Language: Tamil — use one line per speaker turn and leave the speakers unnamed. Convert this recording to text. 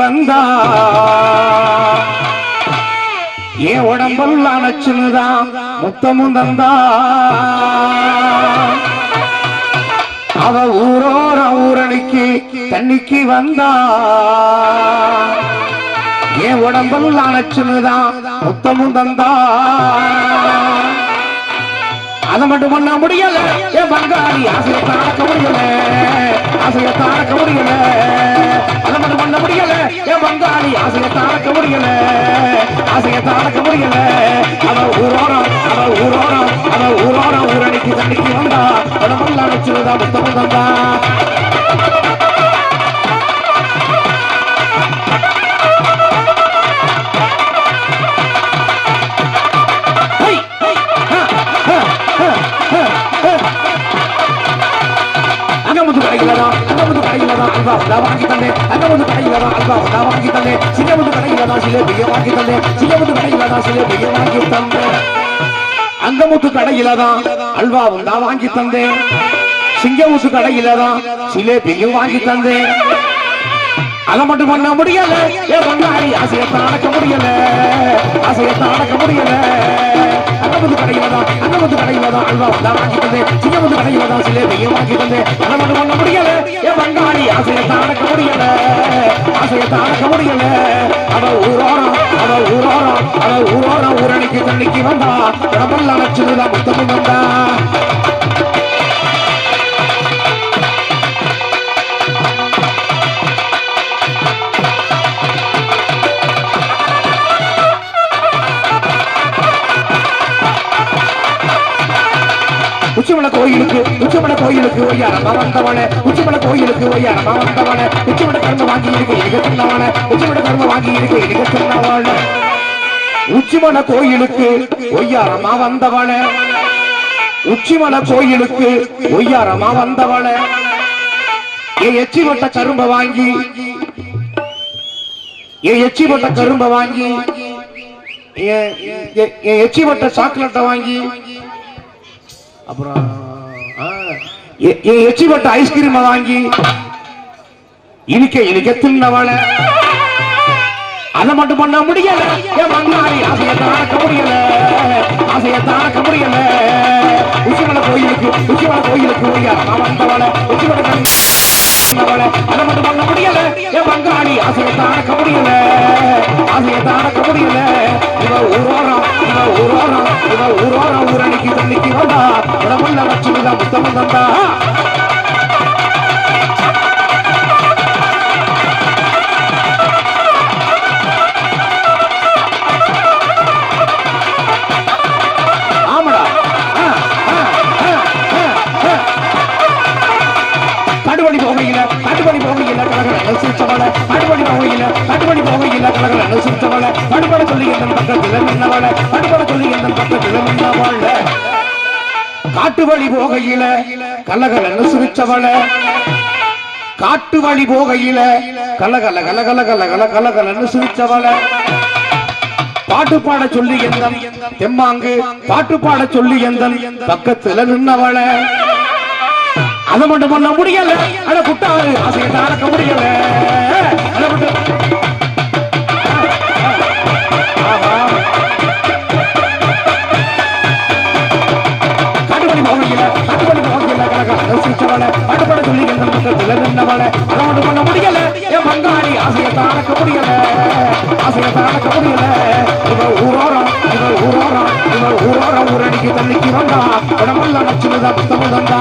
வந்தா. என் உடம்பெல்லாம் நச்சுனுதான் முத்தமும் தந்தா. அவ ஊரோர ஊரணிக்கு தண்ணிக்கு வந்தா. என் உடம்பெல்லாம் நச்சுனுதான் முத்தமும் தந்தா. அதை மட்டும் பண்ண முடியல. என் பங்காளி ஆசையை தாக்க முடியல. ஆசையை தாக்க முடியல. அதை பண்ண முடியல. என் பங்காளி ஆசையை தாக்க முடியல. ஆசையை தாக்க முடியல. அவ ஊரோரம் அவ ஊரோரம் அவ ஊரோரம் ஊரணிக்கு தண்ணிக்கு வந்தா. உடம்பெல்லாம் அழைச்சுதா முத்தமும் தந்தா. அங்கமுத்து தான் அல்வா நான் வாங்கி தந்தேன் அங்கமுத்து கடையில தான் அல்வா நான் வாங்கி தந்தேன் சிங்கமுத்து கடையில தான் சிலேபியை வாங்கி தந்தேன் சிங்கமுத்து கடையில தான் சிலேபியை வாங்கி தந்தேன் அங்கமுத்து கடையில தான் அல்வா நான் வாங்கி தந்தேன் சிங்கமுத்து கடையில தான் சிலேபியும் வாங்கி தந்தேன் அதை மட்டும் பண்ண முடியல. என் பங்காளி ஆசையத்தை அடக்க முடியல. ஆசையத்தை அடக்க முடியல. அங்கமுத்து கடையில தான் அங்கமுத்து கடையில தான் அல்வா வந்தா வாங்கி தந்தேன் சிங்கமுத்து கடையில தான் சிலேபியும் வாங்கி தந்தேன் அதை மட்டும் பண்ண முடியல என் பங்காளி ஆசையத்தை அடக்க முடியல ஆசையத்தை அடக்க முடியல? அவ ஊரோரம் அவ ஊரோரம் அவ ஊரோரம் ஊரணிக்கு தண்ணிக்கு வந்தா உடம்பெல்லாம் அணைச்சுதான் முத்தமும் வந்தா. உச்சிமலை கோயிலுக்கு உச்சமலை கோயிலுக்கு ஒய்யாரமா வந்தவனே உச்சமலை கோயிலுக்கு ஒய்யாரமா வந்தவனே உச்சிமலை கர்ம வாங்கி இருக்கு எனக்கு சொன்னவனே உச்சிமலை கர்ம வாங்கி இருக்கு எனக்கு சொன்னவனே உச்சிமலை கோயிலுக்கு ஒய்யாரமா வந்தவனே உச்சிமலை கோயிலுக்கு ஒய்யாரமா வந்தவனே என் எச்சி மட்ட கரும்ப வாங்கி என் எச்சி மட்ட கரும்ப வாங்கி என் எச்சி மட்ட சாக்லேட்டை வாங்கி அப்புறம் ஆ, ஐஸ்கிரீம் எச்சி பட்ட வாங்கி இனிக்க இனிக்க தின்னவள. அதை மட்டும் பண்ண முடியல. என் ஆசையை தாக்க முடியல. ஆசையை தாக்க முடியல. உச்சிமலை கோயிலுக்கு உச்சிமலை கோயிலுக்கு ஒய்யா வந்தவள. உச்சிமலை வந்தவள. அதை மட்டும் பண்ண முடியல. என் பங்காளி ஆசையை தாக்க முடியல. ஆசையை தாக்க முடியல. இவ ஊரோரம் இவ ஊரோரம் இவ ஊரோரம் ஊரணிக்கு தண்ணிக்கு கலகல நசுச்சவள சொல்லி எந்த பக்கத்தில் நின்னவள கடுபட சொல்லி எந்த பக்கத்தில் நின்னவள. காட்டு வழி போகையில கலகல நசுச்சவள காட்டு வழி போகையில கலகல கலகல கலகல கலகலன்னு சிரிச்சவள. பாட்டு பாட சொல்லி எந்தன் தெம்மாங்கு பாட்டு பாட சொல்லி எந்தன் பக்கத்துல நின்னவள. அதை மட்டும் பண்ண முடியல. அட குட்டாரு ஆசையை தாக்க முடியல. நின்னவள பண்ண முடியல. என் பங்காளி ஆசையை தாக்க முடியல ஆசையை தாக்க முடியல இவ ஊரோரம் இவ ஊரோரம் இவ ஊரோரம் ஊரடிக்கு தள்ளிக்கு வந்தா. உடம்பெல்லாம் நச்சுதான் புத்தகம் தந்தா